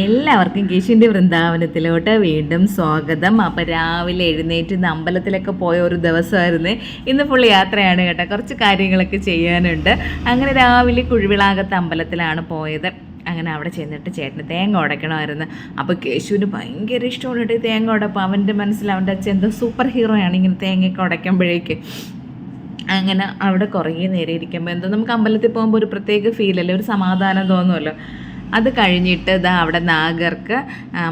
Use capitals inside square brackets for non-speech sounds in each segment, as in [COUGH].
എല്ലാവർക്കും കേശുവിന്റെ വൃന്ദാവനത്തിലോട്ട് വീണ്ടും സ്വാഗതം. അപ്പോൾ രാവിലെ എഴുന്നേറ്റ് ഇന്ന് അമ്പലത്തിലൊക്കെ പോയ ഒരു ദിവസമായിരുന്നു. ഇന്ന് ഫുൾ യാത്രയാണ് കേട്ടോ. കുറച്ച് കാര്യങ്ങളൊക്കെ ചെയ്യാനുണ്ട്. അങ്ങനെ രാവിലെ കുഴിവിളാകത്ത് അമ്പലത്തിലാണ് പോയത്. അങ്ങനെ അവിടെ ചെന്നിട്ട് ചേട്ടന് തേങ്ങ ഉടയ്ക്കണമായിരുന്നു. അപ്പോൾ കേശുവിന് ഭയങ്കര ഇഷ്ടമാണ് കേട്ടോ ഈ തേങ്ങ ഉടപ്പം. അവന്റെ മനസ്സിൽ അവന്റെ അച്ഛൻ എന്തോ സൂപ്പർ ഹീറോ ആണ് ഇങ്ങനെ തേങ്ങയൊക്കെ ഉടയ്ക്കുമ്പോഴേക്ക്. അങ്ങനെ അവിടെ കുറേ നേരം ഇരിക്കുമ്പോൾ എന്തോ നമുക്ക് അമ്പലത്തിൽ പോകുമ്പോൾ ഒരു പ്രത്യേക ഫീലല്ലേ ഒരു സമാധാനം തോന്നുമല്ലോ. അത് കഴിഞ്ഞിട്ട് ഇതാ അവിടെ നാഗർക്ക്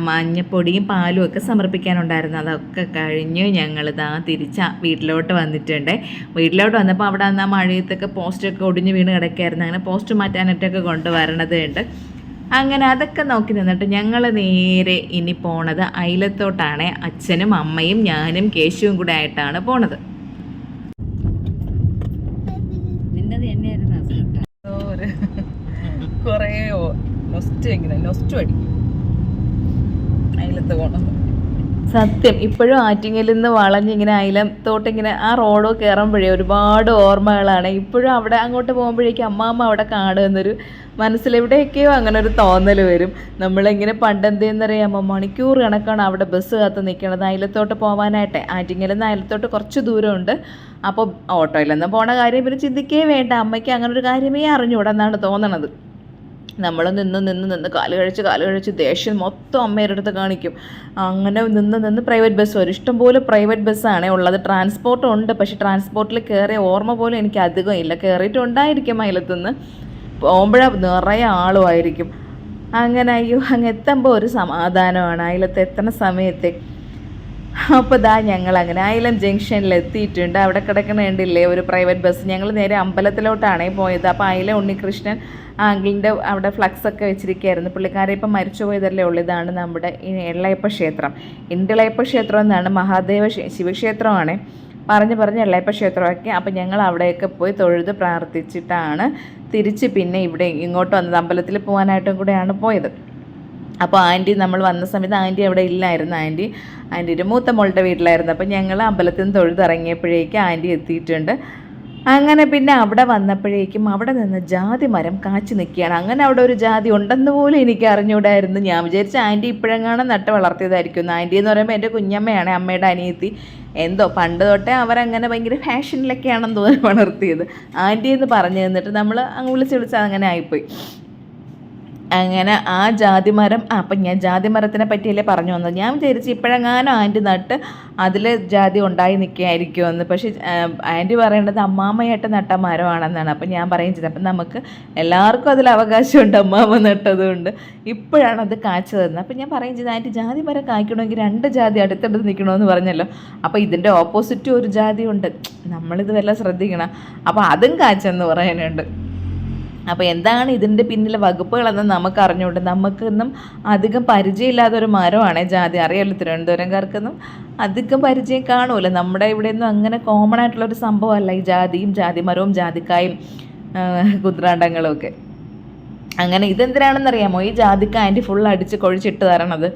മഞ്ഞപ്പൊടിയും പാലും ഒക്കെ സമർപ്പിക്കാനുണ്ടായിരുന്നു. അതൊക്കെ കഴിഞ്ഞ് ഞങ്ങൾ ഇതാ തിരിച്ച് വീട്ടിലോട്ട് വന്നിട്ടുണ്ട്. വീട്ടിലോട്ട് വന്നപ്പോൾ അവിടെ അന്ന് ആ മഴയത്തൊക്കെ പോസ്റ്റൊക്കെ ഒടിഞ്ഞ് വീണ് കിടക്കായിരുന്നു. അങ്ങനെ പോസ്റ്റ് മാറ്റാനായിട്ടൊക്കെ കൊണ്ടുവരണത് ഉണ്ട് അങ്ങനെ അതൊക്കെ നോക്കി നിന്നിട്ട് ഞങ്ങൾ നേരെ ഇനി പോണത് അയിലത്തോട്ടാണ്. അച്ഛനും അമ്മയും ഞാനും കേശുവും കൂടെ ആയിട്ടാണ് പോണത് നിന്നത് എന്നെയായിരുന്നു ഒരു കുറേ നൊസ്റ്റ് എങ്ങനെ? ലൊസ്റ്റ് അടിക്കും അതിലത്തെ പോണം. സത്യം. ഇപ്പോഴും ആറ്റിങ്ങലിൽ നിന്ന് വളഞ്ഞിങ്ങനെ അയിലത്തോട്ട് ഇങ്ങനെ ആ റോഡ് കയറുമ്പോഴേ ഒരുപാട് ഓർമ്മകളാണ്. ഇപ്പോഴും അവിടെ അങ്ങോട്ട് പോകുമ്പോഴേക്കും അമ്മാമ്മ അവിടെ കാണുമെന്നൊരു മനസ്സിലെവിടെയൊക്കെയോ അങ്ങനെ ഒരു തോന്നൽ വരും. നമ്മളിങ്ങനെ പണ്ടെന്തെന്നറിയാമോ മണിക്കൂർ കണക്കാണ് അവിടെ ബസ് കാത്ത് നിൽക്കണത് അയിലത്തോട്ട് പോകാനായിട്ട് ആറ്റിങ്ങലിൽ നിന്ന് അയലത്തോട്ട് കുറച്ച് ദൂരമുണ്ട്. അപ്പോൾ ഓട്ടോയിലൊന്നും പോണ കാര്യം ഇവർ ചിന്തിക്കേ വേണ്ട. അമ്മയ്ക്ക് അങ്ങനെ ഒരു കാര്യമേ അറിഞ്ഞൂടാ എന്നാണ് തോന്നണത്. നമ്മൾ നിന്ന് നിന്ന് നിന്ന് കാൽ കഴിച്ച് കാൽ കഴിച്ച് ദേഷ്യം മൊത്തം അമ്മയുടെ അടുത്ത് കാണിക്കും. അങ്ങനെ നിന്ന് നിന്ന് പ്രൈവറ്റ് ബസ് വരും. ഇഷ്ടംപോലെ പ്രൈവറ്റ് ബസ്സാണേ ഉള്ളത്. ട്രാൻസ്പോർട്ട് ഉണ്ട്. പക്ഷേ ട്രാൻസ്പോർട്ടിൽ കയറിയ ഓർമ്മ പോലും എനിക്ക് അധികം ഇല്ല. കയറിയിട്ടുണ്ടായിരിക്കും അതിലത്തുനിന്ന് പോകുമ്പോഴേ നിറയെ ആളുമായിരിക്കും. അങ്ങനെ അയ്യോ അങ്ങ് എത്തുമ്പോൾ ഒരു സമാധാനമാണ്. അതിലത്ത് എത്തണ സമയത്തെ. അപ്പോൾ ദാ ഞങ്ങൾ അങ്ങനെ അയലം ജംഗ്ഷനിൽ എത്തിയിട്ടുണ്ട് അവിടെ കിടക്കണ കണ്ടില്ലേ ഒരു പ്രൈവറ്റ് ബസ് ഞങ്ങൾ നേരെ അമ്പലത്തിലോട്ടാണേ പോയത്. അപ്പോൾ ആയില ഉണ്ണികൃഷ്ണൻ ആങ്കിളിന്റെ അവിടെ ഫ്ലക്സ് ഒക്കെ വെച്ചിരിക്കുകയായിരുന്നു. പുള്ളിക്കാരെ ഇപ്പം മരിച്ചു പോയതല്ലേ ഉള്ളൂ. ഇതാണ് നമ്മുടെ എള്ളയപ്പ ക്ഷേത്രം. ഇണ്ടിളയപ്പ ക്ഷേത്രം എന്നാണ് മഹാദേവ ക്ഷേ- ശിവക്ഷേത്രമാണ്. പറഞ്ഞ് പറഞ്ഞ് എള്ളയപ്പ ക്ഷേത്രമാക്കി അപ്പം ഞങ്ങൾ അവിടെയൊക്കെ പോയി തൊഴുത് പ്രാർത്ഥിച്ചിട്ടാണ് തിരിച്ച് പിന്നെ ഇവിടെ ഇങ്ങോട്ട് വന്നത്. അമ്പലത്തിൽ പോകാനായിട്ടും കൂടെയാണ് പോയത്. അപ്പോൾ ആന്റി നമ്മൾ വന്ന സമയത്ത് ആന്റി അവിടെ ഇല്ലായിരുന്നു. ആന്റി ആന്റിയുടെ മൂത്ത മോളുടെ വീട്ടിലായിരുന്നു. അപ്പോൾ ഞങ്ങൾ അമ്പലത്തിൽ നിന്ന് തൊഴുതിറങ്ങിയപ്പോഴേക്കും ആന്റി എത്തിയിട്ടുണ്ട്. അങ്ങനെ പിന്നെ അവിടെ വന്നപ്പോഴേക്കും അവിടെ നിന്ന് ജാതി മരം കാച്ചു നിൽക്കുകയാണ്. അങ്ങനെ അവിടെ ഒരു ജാതി ഉണ്ടെന്ന് പോലും എനിക്ക് അറിഞ്ഞൂടായിരുന്നു. ഞാൻ വിചാരിച്ച ആന്റി ഇപ്പോഴെങ്ങാണ് നട്ട് വളർത്തിയതായിരിക്കും. ആന്റി എന്ന് പറയുമ്പോൾ എന്റെ കുഞ്ഞമ്മയാണ് അമ്മയുടെ അനിയത്തി. എന്തോ പണ്ട് തൊട്ടേ അവരങ്ങനെ ഭയങ്കര ഫാഷനിലൊക്കെയാണെന്ന് തോന്നി വളർത്തിയത്. ആന്റി എന്ന് പറഞ്ഞു തന്നിട്ട് നമ്മൾ അങ്ങ് വിളിച്ച് വിളിച്ച് അങ്ങനെ ആയിപ്പോയി. അങ്ങനെ ആ ജാതിമരം അപ്പം ഞാൻ ജാതിമരത്തിനെ പറ്റിയല്ലേ പറഞ്ഞു വന്നത്. ഞാൻ വിചാരിച്ചു ഇപ്പോഴെങ്ങാനും ആന്റി നട്ട് അതിൽ ജാതി ഉണ്ടായി നിൽക്കുകയായിരിക്കുമെന്ന്. പക്ഷേ ആന്റി പറയേണ്ടത് അമ്മാമ്മയായിട്ട് നട്ട മരമാണെന്നാണ്. അപ്പം ഞാൻ പറയുകയും ചെയ്തത്. അപ്പം നമുക്ക് എല്ലാവർക്കും അതിൽ അവകാശമുണ്ട് അമ്മാമ്മ നട്ടതുകൊണ്ട്. ഇപ്പോഴാണ് അത് കാച്ചു തന്നത് അപ്പം ഞാൻ പറയുകയും ചെയ്തത് ആന്റി ജാതി മരം കായ്ക്കണമെങ്കിൽ രണ്ട് ജാതി അടുത്തടുത്ത് നിൽക്കണമെന്ന് പറഞ്ഞല്ലോ. അപ്പോൾ ഇതിന്റെ ഓപ്പോസിറ്റ് ഒരു ജാതി ഉണ്ട് നമ്മളിത് വല്ല ശ്രദ്ധിക്കണം. അപ്പോൾ അതും കാച്ചെന്ന് പറയാനുണ്ട്. അപ്പോൾ എന്താണ് ഇതിന്റെ പിന്നിലെ വകുപ്പുകളെന്ന് നമുക്ക് അറിഞ്ഞുകൊണ്ട് നമുക്കൊന്നും അധികം പരിചയമില്ലാത്ത ഒരു മരമാണ് ജാതി. അറിയാലോ തിരുവനന്തപുരംകാർക്കൊന്നും അധികം പരിചയം കാണുമല്ലോ നമ്മുടെ ഇവിടെയൊന്നും അങ്ങനെ കോമൺ ആയിട്ടുള്ളൊരു സംഭവമല്ല. ഈ ജാതിയും ജാതിമരവും ജാതിക്കായും കുദ്രാണ്ടങ്ങളും ഒക്കെ. അങ്ങനെ ഇതെന്തിനാണെന്നറിയാമോ? ഈ ജാതിക്ക ആന്റി ഫുൾ അടിച്ച് കൊഴിച്ചിട്ട് തരണത്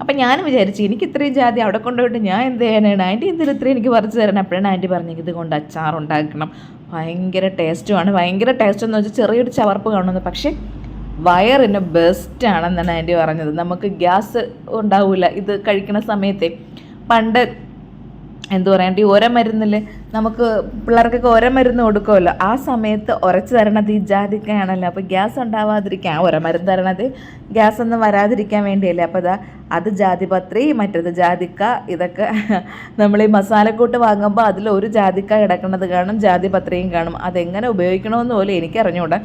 അപ്പം ഞാൻ വിചാരിച്ചു എനിക്ക് ഇത്രയും ജാതി അവിടെ കൊണ്ടുപോയിട്ട് ഞാൻ എന്ത് ചെയ്യാനാണ്? ആന്റി എന്തിനും ഇത്രയും എനിക്ക് പറിച്ച് തരണം അപ്പോഴാണ് ആന്റി പറഞ്ഞത് ഇത് കൊണ്ട് അച്ചാർ ഉണ്ടാക്കണം. ഭയങ്കര ടേസ്റ്റുമാണ് ഭയങ്കര ടേസ്റ്റ് എന്ന് വെച്ചാൽ ചെറിയൊരു ചവർപ്പ് കാണുന്നത് പക്ഷേ വയറിന് ബെസ്റ്റാണെന്നാണ് ആന്റി പറഞ്ഞത്. നമുക്ക് ഗ്യാസ് ഉണ്ടാവില്ല ഇത് കഴിക്കുന്ന സമയത്തെ. പണ്ട് എന്തു പറയണ്ട ഈ ഒര മരുന്നിൽ നമുക്ക് പിള്ളേർക്കൊക്കെ ഒര മരുന്ന് കൊടുക്കുമല്ലോ. ആ സമയത്ത് ഉരച്ച് തരണത് ഈ ജാതിക്കയാണല്ലോ അപ്പോൾ ഗ്യാസ് ഉണ്ടാവാതിരിക്കാൻ ഒര മരുന്ന് തരണത് ഗ്യാസ് ഒന്നും വരാതിരിക്കാൻ വേണ്ടിയല്ലേ? അപ്പോൾ അതാ അത് ജാതിപത്രി മറ്റേത് ജാതിക്ക ഇതൊക്കെ നമ്മൾ ഈ മസാലക്കൂട്ട് വാങ്ങുമ്പോൾ അതിൽ ഒരു ജാതിക്ക കിടക്കുന്നത് കാണും ജാതിപത്രിയും കാണും. അതെങ്ങനെ ഉപയോഗിക്കണമെന്ന് പോലും എനിക്കറിഞ്ഞൂടാ.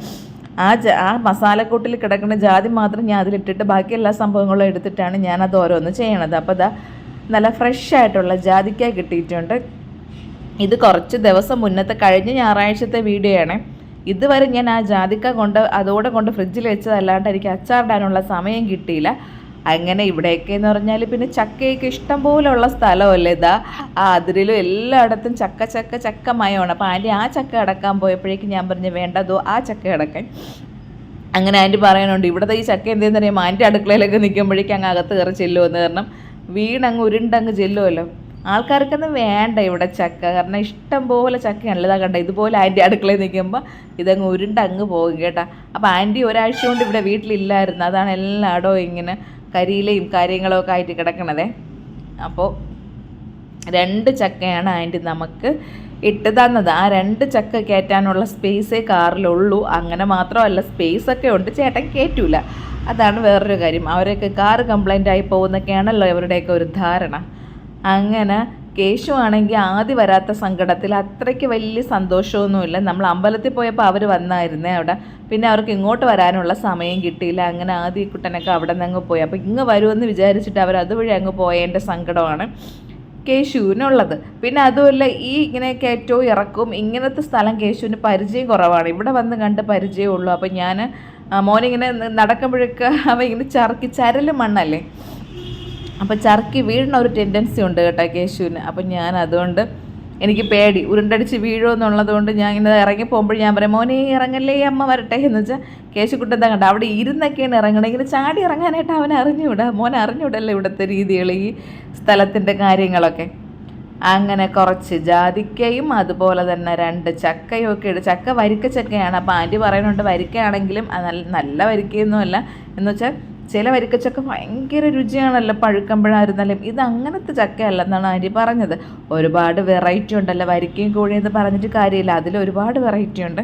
ആ ജ ആ മസാലക്കൂട്ടിൽ കിടക്കുന്ന ജാതി മാത്രം ഞാൻ അതിലിട്ടിട്ട് ബാക്കി എല്ലാ സംഭവങ്ങളും എടുത്തിട്ടാണ് ഞാനത് ഓരോന്ന് ചെയ്യണത്. അപ്പോൾ ഇതാ നല്ല ഫ്രഷ് ആയിട്ടുള്ള ജാതിക്ക കിട്ടിയിട്ടുണ്ട്. ഇത് കുറച്ച് ദിവസം മുന്നത്തെ കഴിഞ്ഞ ഞായറാഴ്ചത്തെ വീഡിയോ ആണ്. ഇതുവരെ ഞാൻ ആ ജാതിക്ക കൊണ്ട് അതോടെ കൊണ്ട് ഫ്രിഡ്ജിൽ വെച്ചതല്ലാണ്ട് എനിക്ക് അച്ചാറിടാനുള്ള സമയം കിട്ടിയില്ല. അങ്ങനെ ഇവിടെയൊക്കെ എന്ന് പറഞ്ഞാൽ പിന്നെ ചക്കയൊക്കെ ഇഷ്ടം പോലുള്ള സ്ഥലമല്ലേ ഇതാ. ആ അതിരിലും എല്ലായിടത്തും ചക്ക ചക്ക ചക്ക മയമാണ്. അപ്പോൾ ആന്റി ആ ചക്ക അടക്കാൻ പോയപ്പോഴേക്കും ഞാൻ പറഞ്ഞു വേണ്ടതോ ആ ചക്ക അടക്കാൻ. അങ്ങനെ ആന്റി പറയാനുണ്ട് ഇവിടുത്തെ ഈ ചക്ക എന്തെന്ന് അറിയാം ആന്റി അടുക്കളയിലൊക്കെ നിൽക്കുമ്പോഴേക്കും അങ്ങ് അകത്ത് കയറി ചെല്ലുമെന്ന് കാരണം വീണങ്ങ് ഉരുണ്ടങ്ങ് ചെല്ലുമല്ലോ ആൾക്കാർക്കൊന്നും വേണ്ട ഇവിടെ ചക്ക. കാരണം ഇഷ്ടം പോലെ ചക്കയാണല്ലോ ഇതാ കണ്ട. ഇതുപോലെ ആന്റി അടുക്കളയിൽ നിൽക്കുമ്പോൾ ഇതങ്ങ് ഉരുണ്ട് അങ്ങ് പോകും കേട്ടോ. അപ്പോൾ ആന്റി ഒരാഴ്ച കൊണ്ട് ഇവിടെ വീട്ടിലില്ലായിരുന്നു. അതാണ് എല്ലായിടവും ഇങ്ങനെ കരിയിലയും കാര്യങ്ങളൊക്കെ ആയിട്ട് കിടക്കണതേ. അപ്പോൾ രണ്ട് ചക്കയാണ് ആന്റി നമുക്ക് ഇട്ട് തന്നത്. ആ രണ്ട് ചക്ക കയറ്റാനുള്ള സ്പേസേ കാറിലുള്ളൂ. അങ്ങനെ മാത്രമല്ല സ്പേസ് ഒക്കെ ഉണ്ട്. ചേട്ടൻ കയറ്റൂല. അതാണ് വേറൊരു കാര്യം. അവരൊക്കെ കാറ് കംപ്ലൈന്റ് ആയി പോകുന്നൊക്കെയാണല്ലോ ഇവരുടെയൊക്കെ ഒരു ധാരണ. അങ്ങനെ കേശു ആണെങ്കിൽ ആദ്യം വരാത്ത സങ്കടത്തിൽ അത്രയ്ക്ക് വലിയ സന്തോഷമൊന്നുമില്ല. നമ്മൾ അമ്പലത്തിൽ പോയപ്പോൾ അവർ വന്നായിരുന്നേ അവിടെ. പിന്നെ അവർക്ക് ഇങ്ങോട്ട് വരാനുള്ള സമയം കിട്ടിയില്ല. അങ്ങനെ ആദ്യ കുട്ടനൊക്കെ അവിടെ നിന്ന് അങ്ങ് പോയി. അപ്പോൾ ഇങ്ങ് വരുമെന്ന് വിചാരിച്ചിട്ട് അവർ അതുവഴി അങ്ങ് പോയതിന്റെ സങ്കടമാണ്. കേശുവിനുള്ളത്. പിന്നെ അതുമല്ല ഈ ഇങ്ങനെ കയറ്റവും ഇറക്കും. ഇങ്ങനത്തെ സ്ഥലം കേശുവിന് പരിചയം കുറവാണ്. ഇവിടെ വന്ന് കണ്ട് പരിചയമുള്ളൂ അപ്പം ഞാൻ മോനിങ്ങനെ നടക്കുമ്പോഴൊക്കെ അവ ഇങ്ങനെ ചറുക്കി ചരൽ മണ്ണല്ലേ? അപ്പം ചറുക്കി വീഴുന്ന ഒരു ടെൻഡൻസി ഉണ്ട് കേട്ടോ കേശുവിന്. അപ്പം ഞാൻ അതുകൊണ്ട് എനിക്ക് പേടി. ഉരുണ്ടടിച്ച് വീഴുമെന്നുള്ളത് കൊണ്ട് ഞാൻ ഇങ്ങനെ ഇറങ്ങി പോകുമ്പോൾ ഞാൻ പറയാം മോനെ ഇറങ്ങല്ലേ അമ്മ വരട്ടെ എന്ന് വെച്ചാൽ കേശുക്കുട്ടൻ കണ്ട അവിടെ ഇരുന്നൊക്കെയാണ് ഇറങ്ങണേ ഇങ്ങനെ ചാടി ഇറങ്ങാനായിട്ട് അവൻ അറിഞ്ഞുവിടാ മോൻ അറിഞ്ഞുവിടല്ലേ ഇവിടുത്തെ രീതികൾ ഈ സ്ഥലത്തിന്റെ കാര്യങ്ങളൊക്കെ? അങ്ങനെ കുറച്ച് ജാതിക്കയും അതുപോലെ തന്നെ രണ്ട് ചക്കയും ഒക്കെ ചക്ക വരിക്ക ചക്കയാണ് അപ്പോൾ ആന്റി പറയുന്നുണ്ട് വരിക്കയാണെങ്കിലും നല്ല വരിക്കയൊന്നുമല്ല. എന്ന് വെച്ചാൽ ചില വരിക്കച്ചക്ക ഭയങ്കര രുചിയാണല്ലോ പഴുക്കമ്പഴായിരുന്നാലും. ഇത് അങ്ങനത്തെ ചക്കയല്ല എന്നാണ് ആന്റി പറഞ്ഞത്. ഒരുപാട് വെറൈറ്റി ഉണ്ടല്ലോ വരിക്കയും കോഴിയും എന്ന് പറഞ്ഞിട്ട് കാര്യമില്ല. അതിൽ ഒരുപാട് വെറൈറ്റി ഉണ്ട്.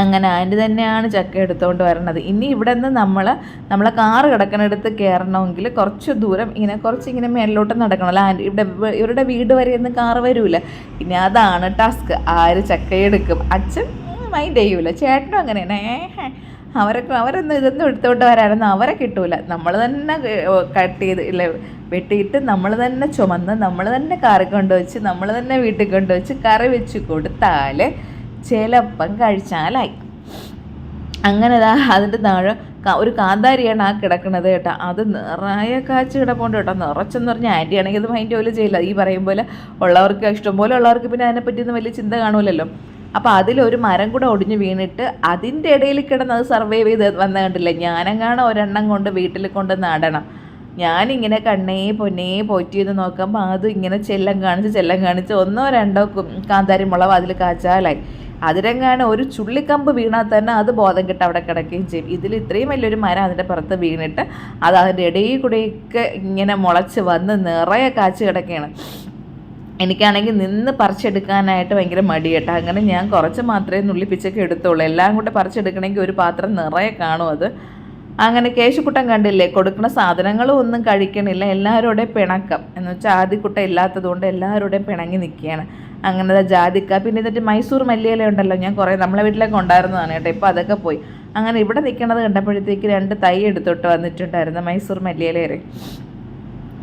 അങ്ങനെ ആന്റി തന്നെയാണ് ചക്ക എടുത്തുകൊണ്ട് വരണത്. ഇനി ഇവിടെ നിന്ന് നമ്മൾ നമ്മളെ കാറ് കിടക്കണടുത്ത് കയറണമെങ്കിൽ കുറച്ച് ദൂരം ഇങ്ങനെ കുറച്ച് ഇങ്ങനെ മേളിലോട്ട് നടക്കണമല്ലോ ആന്റി? ഇവിടെ ഇവരുടെ വീട് വരെ ഒന്നും കാറ് വരൂല. ഇനി അതാണ് ടാസ്ക് ആര് ചക്കയെടുക്കും? അച്ഛൻ മൈൻഡ് ചെയ്യൂല. ചേട്ടനും അങ്ങനെയാണ്. ഏഹ് അവരൊക്കെ അവരൊന്നും ഇതൊന്നും എടുത്തുകൊണ്ട് വരാനൊന്നും അവരെ കിട്ടൂല. നമ്മൾ തന്നെ കട്ട് ചെയ്ത് ഇല്ല വെട്ടിയിട്ട് നമ്മൾ തന്നെ ചുമന്ന് നമ്മൾ തന്നെ കറി കൊണ്ടുവച്ച് നമ്മൾ തന്നെ വീട്ടിൽ കൊണ്ടുവച്ച് കറി വെച്ച് കൊടുത്താൽ ചിലപ്പം കഴിച്ചാലായി. അങ്ങനെ ദാ അതിന്റെ താഴെ ഒരു കാന്താരിയാണ് ആ കിടക്കുന്നത് കേട്ടോ. അത് നിറയെ കാച്ച് കിടപ്പുണ്ട് കേട്ടോ. നിറച്ചെന്ന് പറഞ്ഞാൽ ആന്റി ആണെങ്കിൽ അത് മൈൻഡ് പോലും ചെയ്യില്ല. ഈ പറയും പോലെ ഉള്ളവർക്ക് ഇഷ്ടം പോലെ ഉള്ളവർക്ക് പിന്നെ അതിനെപ്പറ്റിയൊന്നും വലിയ ചിന്ത കാണൂലല്ലോ. അപ്പോൾ അതിലൊരു മരം കൂടെ ഒടിഞ്ഞ് വീണിട്ട് അതിന്റെ ഇടയിൽ കിടന്ന് അത് സർവൈവ് ചെയ്ത് വന്ന കണ്ടില്ല? ഞാനെങ്ങാണ് ഒരെണ്ണം കൊണ്ട് വീട്ടിൽ കൊണ്ട് നടണം. ഞാനിങ്ങനെ കണ്ണേ പൊന്നേ പോറ്റിയെന്ന് നോക്കുമ്പോൾ അത് ഇങ്ങനെ ചെല്ലം കാണിച്ച് ചെല്ലം കാണിച്ച് ഒന്നോ രണ്ടോ കാന്താരി മുളവ് അതിൽ കാച്ചാലായി. അതിരങ്ങാണ് ഒരു ചുള്ളിക്കമ്പ് വീണാൽ തന്നെ അത് ബോധം കെട്ട് അവിടെ കിടക്കുകയും ചെയ്യും. ഇതിൽ ഇത്രയും വലിയൊരു മരം അതിന്റെ പുറത്ത് വീണിട്ട് അത് അതിന്റെ ഇടയിൽ കൂടെയൊക്കെ ഇങ്ങനെ മുളച്ച് വന്ന് നിറയെ കാച്ച് കിടക്കുകയാണ്. എനിക്കാണെങ്കിൽ നിന്ന് പറിച്ചെടുക്കാനായിട്ട് ഭയങ്കര മടി കേട്ടോ അങ്ങനെ ഞാൻ കുറച്ച് മാത്രമേ നുള്ളി നുള്ളിപ്പിച്ചൊക്കെ എടുത്തുള്ളൂ. എല്ലാം കൂടെ പറിച്ചെടുക്കണമെങ്കിൽ ഒരു പാത്രം നിറയെ കാണും അത്. അങ്ങനെ കേശുക്കുട്ടൻ കണ്ടില്ലേ കൊടുക്കുന്ന സാധനങ്ങളും ഒന്നും കഴിക്കണില്ല. എല്ലാവരുടെയും പിണക്കം. എന്ന് വെച്ചാൽ ആദ്യക്കുട്ട ഇല്ലാത്തതുകൊണ്ട് എല്ലാവരുടെയും പിണങ്ങി നിൽക്കുകയാണ്. അങ്ങനെ ജാതിക്ക. പിന്നെ എന്നിട്ട് മൈസൂർ മല്ലിയില ഉണ്ടല്ലോ ഞാൻ കുറേ നമ്മളെ വീട്ടിലൊക്കെ ഉണ്ടായിരുന്നതാണ് കേട്ടോ. ഇപ്പോൾ അതൊക്കെ പോയി. അങ്ങനെ ഇവിടെ നിൽക്കണത് കണ്ടപ്പോഴത്തേക്ക് രണ്ട് തൈ എടുത്തോട്ട് വന്നിട്ടുണ്ടായിരുന്നു മൈസൂർ മല്ലിയിലയുടെ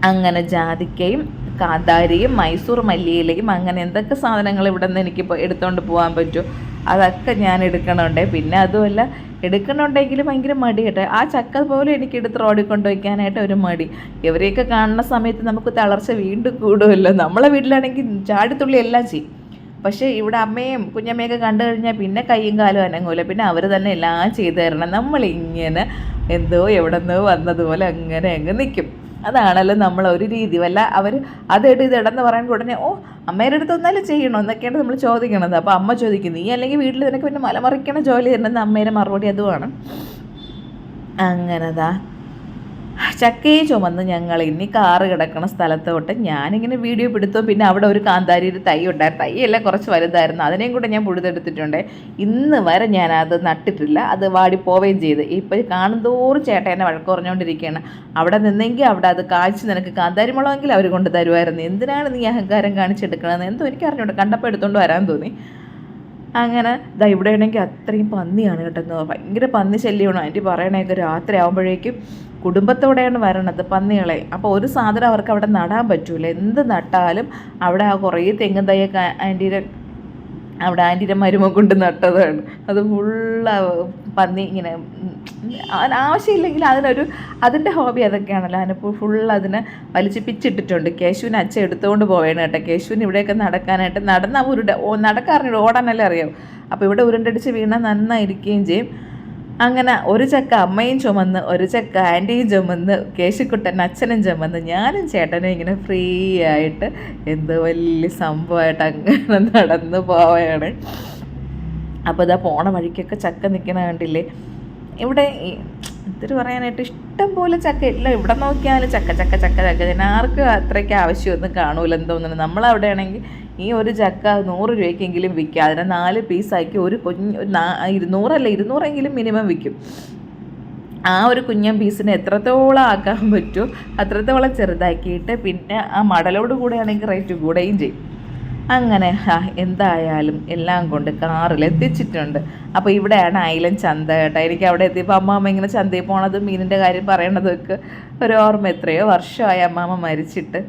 അങ്ങനെ ജാതിക്കയും കാന്താരിയും മൈസൂർ മല്ലിയിലയും അങ്ങനെ എന്തൊക്കെ സാധനങ്ങൾ ഇവിടെ നിന്ന് എനിക്ക് എടുത്തുകൊണ്ട് പോകാൻ പറ്റുമോ അതൊക്കെ ഞാൻ എടുക്കണുണ്ടേ. പിന്നെ അതുമല്ല എടുക്കണുണ്ടെങ്കിൽ ഭയങ്കര മടി കേട്ടോ. ആ ചക്ക പോലും എനിക്ക് എടുത്ത് റോഡിൽ കൊണ്ടുവയ്ക്കാനായിട്ട് ഒരു മടി. ഇവരെയൊക്കെ കാണുന്ന സമയത്ത് നമുക്ക് തളർച്ച വീണ്ടും കൂടുമല്ലോ. നമ്മളെ വീട്ടിലാണെങ്കിൽ ചാടിത്തുള്ളി എല്ലാം ചെയ്യും. പക്ഷേ ഇവിടെ അമ്മയും കുഞ്ഞമ്മയൊക്കെ കണ്ടു കഴിഞ്ഞാൽ പിന്നെ കൈയും കാലും അനങ്ങൂല. പിന്നെ അവർ തന്നെ എല്ലാം ചെയ്തു തരണം. നമ്മളിങ്ങനെ എന്തോ എവിടെ നിന്നോ വന്നതുപോലെ അങ്ങനെ അങ്ങ് നിൽക്കും. അതാണല്ലോ നമ്മൾ ഒരു രീതി. വല്ല അവർ അതെട് ഇതെടെന്ന് പറയാൻ ഉടനെ ഓ അമ്മയുടെ അടുത്ത് ഒന്നാലും ചെയ്യണോ? എന്നൊക്കെയാണ് നമ്മൾ ചോദിക്കണത്. അപ്പോൾ അമ്മ ചോദിക്കും നീ അല്ലെങ്കിൽ വീട്ടിൽ നിനക്ക് പിന്നെ മലമറിക്കണ ജോലി തരുന്നത് അമ്മയുടെ മറുപടി അതുമാണ്. അങ്ങനെതാ. ചക്കയെ ചുമന്ന് ഞങ്ങൾ ഇനി കാറ് കിടക്കുന്ന സ്ഥലത്തോട്ട് ഞാനിങ്ങനെ വീഡിയോ പിടുത്തു പിന്നെ അവിടെ ഒരു കാന്താരി ഒരു തൈ ഉണ്ടായിരുന്നു. തൈയെല്ലാം കുറച്ച് വലുതായിരുന്നു. അതിനെയും കൂടെ ഞാൻ പുഴുതെടുത്തിട്ടുണ്ട്. ഇന്ന് വരെ ഞാൻ അത് നട്ടിട്ടില്ല. അത് വാടി പോവുകയും ചെയ്ത്. ഇപ്പോൾ കാണുന്തോറും ചേട്ടൻ എന്നെ വഴക്ക് പറഞ്ഞുകൊണ്ടിരിക്കുകയാണ്. അവിടെ നിന്നെങ്കിൽ അവിടെ അത് കാഴ്ച നിനക്ക് കാന്താരി മുളകെങ്കിൽ അവർ കൊണ്ട് തരുമായിരുന്നു. എന്തിനാണ് നീ അഹങ്കാരം കാണിച്ചെടുക്കണമെന്ന് എന്തോ എനിക്ക് അറിഞ്ഞൂടെ. കണ്ടപ്പോൾ എടുത്തുകൊണ്ട് വരാൻ തോന്നി. അങ്ങനെ ദാ ഇവിടെ ആണെങ്കിൽ അത്രയും പന്നിയാണ് കേട്ടോ. ഭയങ്കര പന്നി ശല്യമാണ് ആന്റി പറയണേക്കെ രാത്രി ആകുമ്പോഴേക്കും കുടുംബത്തോടെയാണ് വരണത് പന്നികളെ. അപ്പോൾ ഒരു സാധനം അവർക്ക് അവിടെ നടാൻ പറ്റൂല. എന്ത് നട്ടാലും അവിടെ ആ കുറേ തെങ്ങും തയ്യൊക്കെ ആന്റീരെ അവിടെ ആന്റീരെ മരുമ കൊണ്ട് നട്ടതാണ്. അത് ഫുള്ള് പന്നി ഇങ്ങനെ ആവശ്യമില്ലെങ്കിൽ അതിനൊരു അതിന്റെ ഹോബി അതൊക്കെയാണല്ലോ. അതിനിപ്പോൾ ഫുൾ അതിനെ വലിച്ച് പിച്ചിട്ടിട്ടുണ്ട് കേശുവിന് അച്ഛൻ എടുത്തുകൊണ്ട് പോവേണ് കേട്ടോ. കേശുവിന് ഇവിടെയൊക്കെ നടക്കാനായിട്ട് നടന്ന ഓ നടക്കാറുണ്ട് ഓടാനല്ലേ അറിയാം അപ്പോൾ ഇവിടെ ഉരുണ്ടടിച്ച് വീണാൽ നന്നായിരിക്കുകയും ചെയ്യും. അങ്ങനെ ഒരു ചക്ക അമ്മയും ചുമന്ന് ഒരു ചക്ക ആന്റിയും ചുമന്ന് കേശിക്കുട്ടൻ അച്ഛനും ചുമന്ന് ഞാനും ചേട്ടനും ഇങ്ങനെ ഫ്രീ ആയിട്ട് എന്ത് വലിയ സംഭവമായിട്ട് അങ്ങനെ നടന്നു പോവുകയാണ്. അപ്പോൾ ഇതാ പോണ വഴിക്കൊക്കെ ചക്ക നിൽക്കണ കണ്ടില്ലേ? ഇവിടെ ഇത്തിരി പറയാനായിട്ട് ഇഷ്ടം പോലെ ചക്ക ഇല്ല. ഇവിടെ നോക്കിയാലും ചക്ക ചക്ക ചക്ക ചക്ക. ഞാൻ ആർക്കും അത്രയ്ക്ക് ആവശ്യമൊന്നും കാണൂലെന്ന് തോന്നുന്നു നമ്മളവിടെ ആണെങ്കിൽ ഈ ഒരു ചക്ക നൂറ് രൂപയ്ക്കെങ്കിലും വിൽക്കുക അതിനെ നാല് പീസാക്കി ഒരു കുഞ്ഞ് ഇരുന്നൂറല്ല ഇരുന്നൂറെങ്കിലും മിനിമം വിൽക്കും. ആ ഒരു കുഞ്ഞൻ പീസിനെ എത്രത്തോളം ആക്കാൻ പറ്റുമോ അത്രത്തോളം ചെറുതാക്കിയിട്ട് പിന്നെ ആ മടലോട് കൂടെയാണെങ്കിൽ റേറ്റ് കൂടുകയും ചെയ്യും. അങ്ങനെ എന്തായാലും എല്ലാം കൊണ്ട് കാറിൽ എത്തിച്ചിട്ടുണ്ട്. അപ്പോൾ ഇവിടെയാണ് ഐലൻഡ് ചന്ത കേട്ടോ. എനിക്ക് അവിടെ എത്തിയപ്പോൾ അമ്മാമ്മ ഇങ്ങനെ ചന്തയിൽ പോണതും മീനിന്റെ കാര്യം പറയണതൊക്കെ ഒരു ഓർമ്മ എത്രയോ വർഷമായി അമ്മാമ്മ മരിച്ചിട്ട്.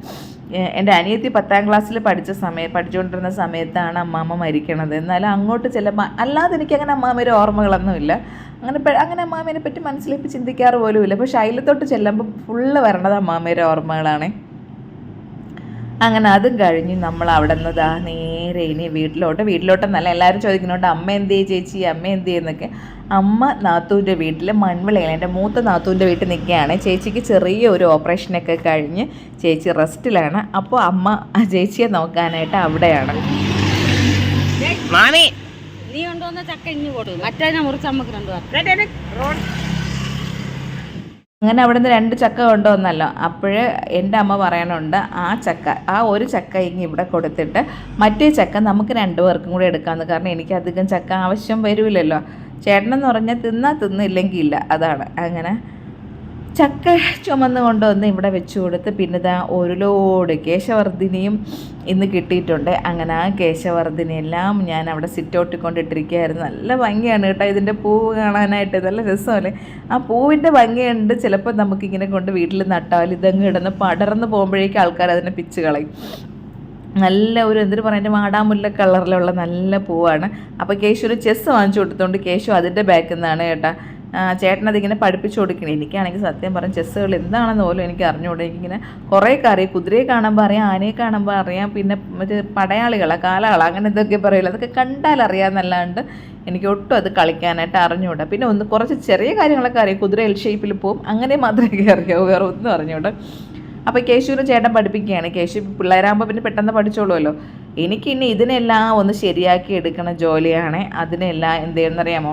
എന്റെ അനിയത്തി പത്താം ക്ലാസ്സിൽ പഠിച്ച സമയം പഠിച്ചുകൊണ്ടിരുന്ന സമയത്താണ് അമ്മാമ്മ മരിക്കണത്. എന്നാലും അങ്ങോട്ട് ചെല്ലുമ്പോൾ അല്ലാതെ എനിക്ക് അങ്ങനെ അമ്മാമ്മയുടെ ഓർമ്മകളൊന്നുമില്ല. അങ്ങനെ അങ്ങനെ അമ്മാമ്മേനെ പറ്റി മനസ്സിലേക്ക് ചിന്തിക്കാറ് പോലുമില്ല. പക്ഷേ ശൈലത്തോട്ട് ചെല്ലുമ്പോൾ ഫുള്ള് വരണത് അമ്മാമ്മയുടെ ഓർമ്മകളാണ്. അങ്ങനെ അതും കഴിഞ്ഞ് നമ്മൾ അവിടെ നിന്ന് ദാ നേരെ ഇനി വീട്ടിലോട്ട് വീട്ടിലോട്ട് വീട്ടിലോട്ടെന്നല്ല എല്ലാവരും ചോദിക്കുന്നുണ്ട് അമ്മ എന്ത് ചെയ്യും ചേച്ചി അമ്മ എന്ത് ചെയ്യുന്നൊക്കെ അമ്മ നാത്തൂന്റെ വീട്ടിൽ മൺവിളയിൽ എന്റെ മൂത്ത നാത്തൂന്റെ വീട്ടിൽ നിൽക്കുകയാണ്. ചേച്ചിക്ക് ചെറിയ ഒരു ഓപ്പറേഷനൊക്കെ കഴിഞ്ഞ് ചേച്ചി റെസ്റ്റിലാണ്. അപ്പോൾ അമ്മ ആ ചേച്ചിയെ നോക്കാനായിട്ട് അവിടെയാണ്. മാമി. നീ കൊണ്ടുവന്ന ചക്ക ഇഞ്ഞു പോടും മറ്റേ മുറിച്ച് നമുക്ക് രണ്ടു അങ്ങനെ അവിടെ നിന്ന് രണ്ട് ചക്ക കൊണ്ടുവന്നല്ലോ. അപ്പോഴ് എന്റെ അമ്മ പറയണുണ്ട് ആ ചക്ക ആ ഒരു ചക്ക ഇങ്ങ് ഇവിടെ കൊടുത്തിട്ട് മറ്റേ ചക്ക നമുക്ക് രണ്ടു പേർക്കും കൂടെ എടുക്കാമെന്ന് കാരണം എനിക്ക് അധികം ചക്ക ആവശ്യം വരില്ലല്ലോ ചേട്ടനെന്ന് പറഞ്ഞാൽ തിന്നാ തിന്നില്ലെങ്കിൽ ഇല്ല അതാണ്. അങ്ങനെ ചക്ക ചുമന്ന് കൊണ്ടുവന്ന് ഇവിടെ വെച്ച് കൊടുത്ത് പിന്നെ ഇതാ ഒരു ലോഡ് കേശവർദ്ധിനിയും ഇന്ന് കിട്ടിയിട്ടുണ്ട്. അങ്ങനെ ആ കേശവർദ്ധിനിയെല്ലാം ഞാൻ അവിടെ സിറ്റൗട്ടിൽ കൊണ്ടിട്ടിരിക്കുകയായിരുന്നു. നല്ല ഭംഗിയാണ് കേട്ടോ ഇതിന്റെ പൂവ് കാണാനായിട്ട്. നല്ല രസമല്ലേ? ആ പൂവിന്റെ ഭംഗിയുണ്ട്. ചിലപ്പോൾ നമുക്കിങ്ങനെ കൊണ്ട് വീട്ടിൽ നട്ടാൽ ഇതങ്ങ് ഇടന്ന് പടർന്ന് പോകുമ്പോഴേക്കും ആൾക്കാർ അതിനെ പിച്ച് കളയും. നല്ല ഒരു എന്തിനു പറയുന്നത് വാടാമുല്ല കളറിലുള്ള നല്ല പൂവാണ്. അപ്പോൾ കേശു ഒരു ചെസ്സ് വാങ്ങിച്ചു കൊടുത്തോണ്ട് കേശു അതിന്റെ ബാക്കിൽ നിന്നാണ് കേട്ടാ. ചേട്ടനതിങ്ങനെ പഠിപ്പിച്ചു കൊടുക്കണേ. എനിക്കാണെങ്കിൽ സത്യം പറഞ്ഞ ചെസ്സുകൾ എന്താണെന്ന് പോലും എനിക്ക് അറിഞ്ഞുകൂടെ. എനിക്കിങ്ങനെ കുറേ അറിയാം കുതിരയെ കാണുമ്പോൾ അറിയാം ആനയെ കാണുമ്പോൾ അറിയാം. പിന്നെ മറ്റേ പടയാളികളാണ് കാലാള അങ്ങനെ എന്തൊക്കെ പറയുള്ളൂ അതൊക്കെ കണ്ടാൽ അറിയാമെന്നല്ലാണ്ട് എനിക്ക് ഒട്ടും അത് കളിക്കാനായിട്ട് അറിഞ്ഞുകൂടാ. പിന്നെ ഒന്ന് കുറച്ച് ചെറിയ കാര്യങ്ങളൊക്കെ അറിയാം. കുതിര എൽ ഷേപ്പിൽ പോവും. അങ്ങനെ മാത്രമേ [LAUGHS] അറിയാവൂ. വേറെ ഒന്നും അറിഞ്ഞുകൂടെ. അപ്പോൾ കേശുവിനെ ചേട്ടൻ പഠിപ്പിക്കുകയാണ്. കേശു പിള്ളേരാകുമ്പോൾ പിന്നെ പെട്ടെന്ന് പഠിച്ചോളുമല്ലോ എനിക്ക് ഇനി ഇതിനെല്ലാം ഒന്ന് ശരിയാക്കി എടുക്കണ ജോലിയാണ് അതിനെല്ലാം എന്ത് ചെയ്യുന്നറിയാമോ?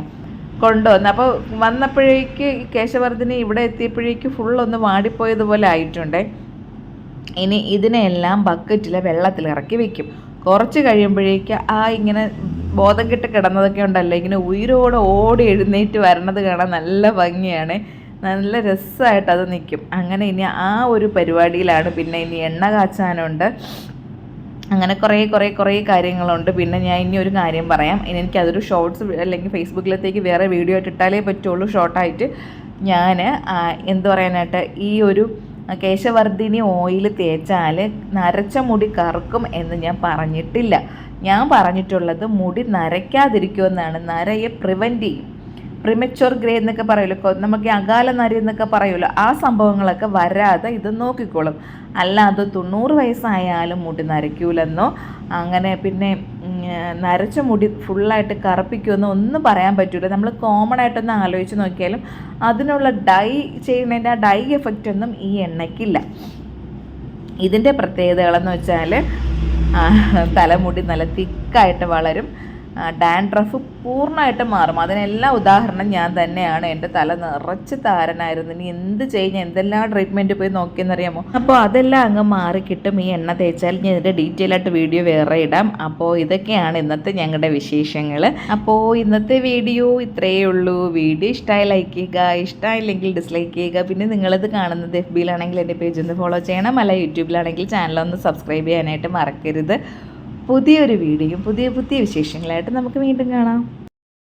കൊണ്ടുവന്ന്. അപ്പോൾ വന്നപ്പോഴേക്ക് കേശവർദ്ധന ഇവിടെ എത്തിയപ്പോഴേക്ക് ഫുള്ളൊന്ന് വാടിപ്പോയതുപോലെ ആയിട്ടുണ്ടേ. ഇനി ഇതിനെല്ലാം ബക്കറ്റിലെ വെള്ളത്തിൽ ഇറക്കി വെക്കും. കുറച്ച് കഴിയുമ്പോഴേക്ക് ആ ഇങ്ങനെ ബോധം കെട്ട് കിടന്നതൊക്കെ ഉണ്ടല്ലോ ഇങ്ങനെ ഉയരോടെ ഓടി എഴുന്നേറ്റ് വരണത് കാണാൻ നല്ല ഭംഗിയാണ്. നല്ല രസമായിട്ട് അത് നിൽക്കും അങ്ങനെ ഇനി ആ ഒരു പരിപാടിയിലാണ് പിന്നെ ഇനി എണ്ണ കാച്ചാനുണ്ട്. അങ്ങനെ കുറേ കുറേ കുറേ കാര്യങ്ങളുണ്ട്. പിന്നെ ഞാൻ ഇനി ഒരു കാര്യം പറയാം. ഇനി എനിക്ക് അതൊരു ഷോർട്സ് അല്ലെങ്കിൽ ഫേസ്ബുക്കിലത്തേക്ക് വേറെ വീഡിയോ ആയിട്ട് ഇട്ടാലേ പറ്റുള്ളൂ ഷോർട്ടായിട്ട് ഞാൻ എന്ത് പറയാനായിട്ട് ഈ ഒരു കേശവർദ്ധിനി ഓയിൽ തേച്ചാൽ നരച്ച മുടി കറുക്കും എന്ന് ഞാൻ പറഞ്ഞിട്ടില്ല. ഞാൻ പറഞ്ഞിട്ടുള്ളത് മുടി നരയ്ക്കാതിരിക്കുമെന്നാണ്. നരയെ പ്രിവെന്റ് ചെയ്യും. പ്രിമച്വർ ഗ്രേ എന്നൊക്കെ പറയുമല്ലോ നമുക്ക് അകാല നരി എന്നൊക്കെ പറയുമല്ലോ ആ സംഭവങ്ങളൊക്കെ വരാതെ ഇത് നോക്കിക്കോളും. അല്ലാതെ തൊണ്ണൂറ് വയസ്സായാലും മുടി നരയ്ക്കൂലെന്നോ അങ്ങനെ പിന്നെ നരച്ച മുടി ഫുള്ളായിട്ട് കറുപ്പിക്കുമെന്നോ ഒന്നും പറയാൻ പറ്റില്ല നമ്മൾ കോമൺ ആയിട്ടൊന്ന് ആലോചിച്ച് നോക്കിയാലും അതിനുള്ള ഡൈ ചെയ്യുന്നതിന്റെ ആ ഡൈ എഫക്റ്റ് ഒന്നും ഈ എണ്ണയ്ക്കില്ല. ഇതിന്റെ പ്രത്യേകതകളെന്ന് വെച്ചാൽ തലമുടി നല്ല തിക്കായിട്ട് വളരും. ഡാൻഡ്രഫ് പൂർണമായിട്ട് മാറും. അതിനെല്ലാം ഉദാഹരണം ഞാൻ തന്നെയാണ്. എന്റെ തല നിറച്ച് താരനായിരുന്നു. ഇനി എന്ത് ചെയ്യും എന്തെല്ലാം ട്രീറ്റ്മെന്റ് പോയി നോക്കിയെന്നറിയാമോ? അപ്പോൾ അതെല്ലാം അങ്ങ് മാറി കിട്ടും. ഈ എണ്ണ തേച്ചാൽ ഞാൻ ഇതിന്റെ ഡീറ്റെയിൽ ആയിട്ട് വീഡിയോ വേറെ ഇടാം. അപ്പോൾ ഇതൊക്കെയാണ് ഇന്നത്തെ ഞങ്ങളുടെ വിശേഷങ്ങൾ. അപ്പോൾ ഇന്നത്തെ വീഡിയോ ഇത്രയേ ഉള്ളൂ. വീഡിയോ ഇഷ്ടമായി ലൈക്ക് ചെയ്യുക. ഇഷ്ടമായില്ലെങ്കിൽ ഡിസ്ലൈക്ക് ചെയ്യുക. പിന്നെ നിങ്ങളിത് കാണുന്നത് എഫ് ബിയിലാണെങ്കിൽ എന്റെ പേജ് ഒന്ന് ഫോളോ ചെയ്യണം. അല്ല യൂട്യൂബിലാണെങ്കിൽ ചാനലൊന്ന് സബ്സ്ക്രൈബ് ചെയ്യാനായിട്ട് മറക്കരുത്. പുതിയൊരു വീഡിയോയും പുതിയ പുതിയ വിശേഷങ്ങളായിട്ട് നമുക്ക് വീണ്ടും കാണാം.